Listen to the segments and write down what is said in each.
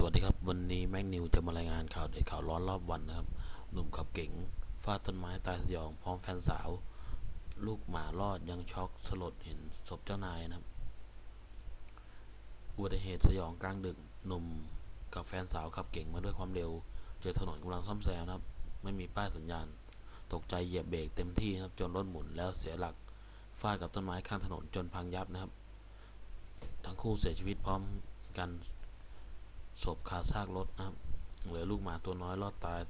สวัสดีครับ วันนี้แม็กนิวจะมารายงานข่าวเด็ดข่าวร้อนรอบวันนะครับ หนุ่มขับเก๋งฟาดต้นไม้ตายสยองพร้อมแฟนสาว ลูกหมารอดยังช็อกสลดเห็นศพเจ้านายนะครับอุบัติเหตุสยองกลางดึกหนุ่มกับแฟนสาวขับเก๋งมาด้วยความเร็ว เจอถนนกำลังซ่อมแซมนะครับ ไม่มีป้ายสัญญาณ ตกใจเหยียบเบรกเต็มที่นะครับ จนรถหมุนแล้วเสียหลักฟาดกับต้นไม้ข้างถนนจนพังยับนะครับ ทั้งคู่เสียชีวิตพร้อมกัน ศพคาซากรถนะครับ เหลือลูกหมาตัวน้อยรอดตาย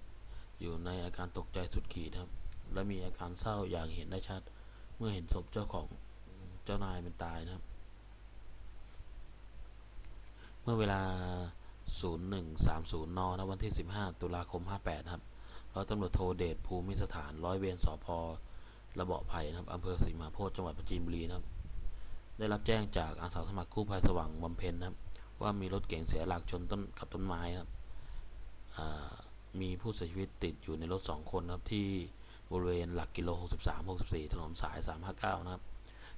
อยู่ในอาการตกใจสุดขีดครับ และมีอาการเศร้าอย่างเห็นได้ชัด เมื่อเห็นศพเจ้าของเจ้านายเป็นตายนะครับ เมื่อเวลา 0130 น นะวันที่ 15 ตุลาคม 58 ครับร้อยตำรวจโทเดชภูมิสถานร้อยเวรสพระเบาะไผ่นะครับอำเภอศรีมหาโพธิจังหวัดปราจีนบุรีนะครับ ได้รับแจ้งจากอาสาสมัครกู้ภัยสว่างบำเพ็ญนะครับ ว่ามีรถเก๋งเสียหลักชนต้นกับต้นไม้ครับมีผู้เสียชีวิตติดอยู่ในรถสองคนครับที่บริเวณหลักกิโล 63 64 ถนนสาย 359 นะครับ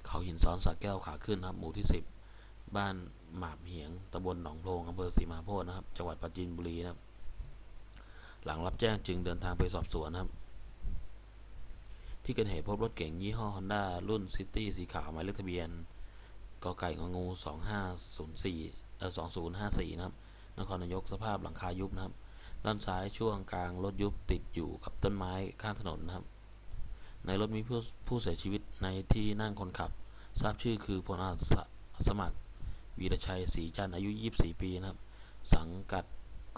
เขาหินซ้อนสักแก้วขาขึ้นนะครับ หมู่ที่ 10 บ้านหมาบเหียงตำบลหนองโพงอำเภอศรีมาโพธนะครับ จังหวัดปราจีนบุรีนะครับ หลังรับแจ้งจึงเดินทางไปสอบสวนนะครับ ที่เกิดเหตุพบรถเก๋งยี่ห้อ Honda รุ่นซิตี้สีขาวหมายเลขทะเบียนกไก่งงู 2504 เอ่อ2054นะครับ นครนายกสภาพหลังคายุบนะครับ ด้านซ้ายช่วงกลางรถยุบติดอยู่กับต้นไม้ข้างถนนนะครับ ในรถมีผู้ผู้เสียชีวิตในที่นั่งคนขับ ทราบชื่อคือพลอาสมัคร วีรชัยศรีจันทร์อายุ 24 ปีนะครับ สังกัด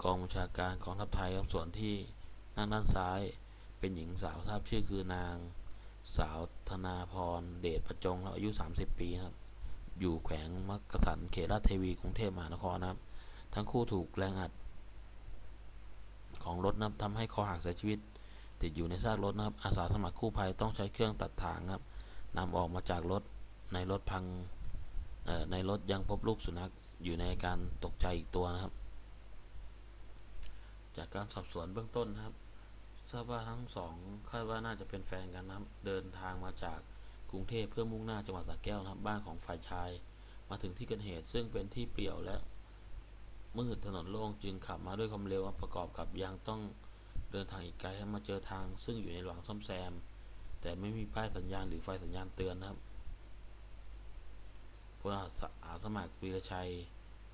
กองบัญชาการกองทัพไทยครับส่วนที่นั่งด้านซ้ายเป็นหญิงสาวทราบชื่อคือนางสาวธนาพรเดชประจงอายุ 30 ปีครับ อยู่แขวงมักกะสันเขตราชเทวีกรุงเทพมหานครนะครับ ทั้งคู่ถูกแรงอัดของรถนะครับทำให้คอหักเสียชีวิต ติดอยู่ในซากรถนะครับอาสาสมัครกู้ภัยต้องใช้เครื่องตัดถางครับนำออกมาจากรถในรถพังในรถยังพบลูกสุนัขอยู่ในการตกใจอีกตัวนะครับ จากการสอบสวนเบื้องต้นนะครับทราบว่าทั้งสองคาดว่าน่าจะเป็นแฟนกันนะครับ เดินทางมาจาก รุงเทพเพื่อมุ่งหน้าจังหวัดสระแก้วนะครับ บ้านของฝ่ายชาย มาถึงที่เกิดเหตุ ซึ่งเป็นที่เปลี่ยวและมืดถนนโล่งจึงขับมาด้วยความเร็วประกอบกับยังต้องเดินทางอีกไกลให้มาเจอทาง ซึ่งอยู่ในหลังซ่อมแซม แต่ไม่มีป้ายสัญญาณหรือไฟสัญญาณเตือนนะครับพลอาสมัครวีรชัย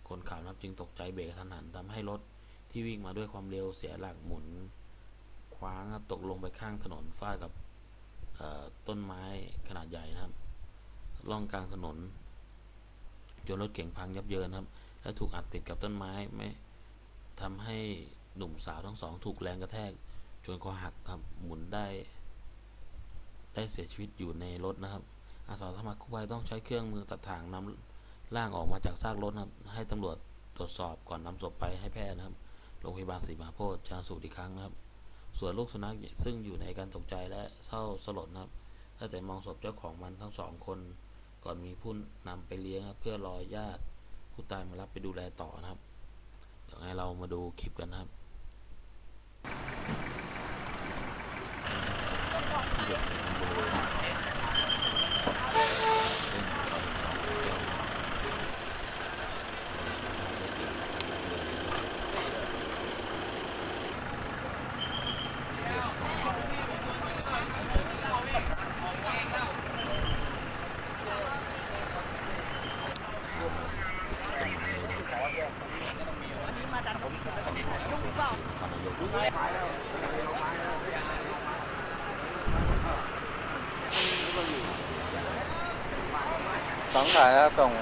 คนขับนะครับจึงตกใจเบรกทันหันทำให้รถที่วิ่งมาด้วยความเร็วเสียหลักหมุน คว้างครับตกลงไปข้างถนนฟาดกับ ต้นไม้ขนาดใหญ่นะครับล่องกลางถนนจนรถเก๋งพังยับเยินครับ และถูกอัดติดกับต้นไม้ไม่ทำให้หนุ่มสาวทั้งสองถูกแรงกระแทกจนคอหักครับหมุนได้ ได้เสียชีวิตอยู่ในรถนะครับ อาสาสมัครกู้ภัยต้องใช้เครื่องมือตัดถ่างนำร่างออกมาจากซากรถครับ ให้ตำรวจตรวจสอบก่อนนำศพไปให้แพทย์นะครับโรงพยาบาลศรีมหาโพธิ์ชาสูตรอีกครั้งนะครับ ส่วนลูกสุนัขซึ่งอยู่ในการตกใจและเศร้าสลดนะครับถ้าแต่มองศพเจ้าของมันทั้งสองคน ก่อนมีผู้นำไปเลี้ยงเพื่อรอญาติผู้ตายมารับไปดูแลต่อนะครับเดี๋ยวไงเรามาดูคลิปกันนะครับ สองสายแล้วส่ง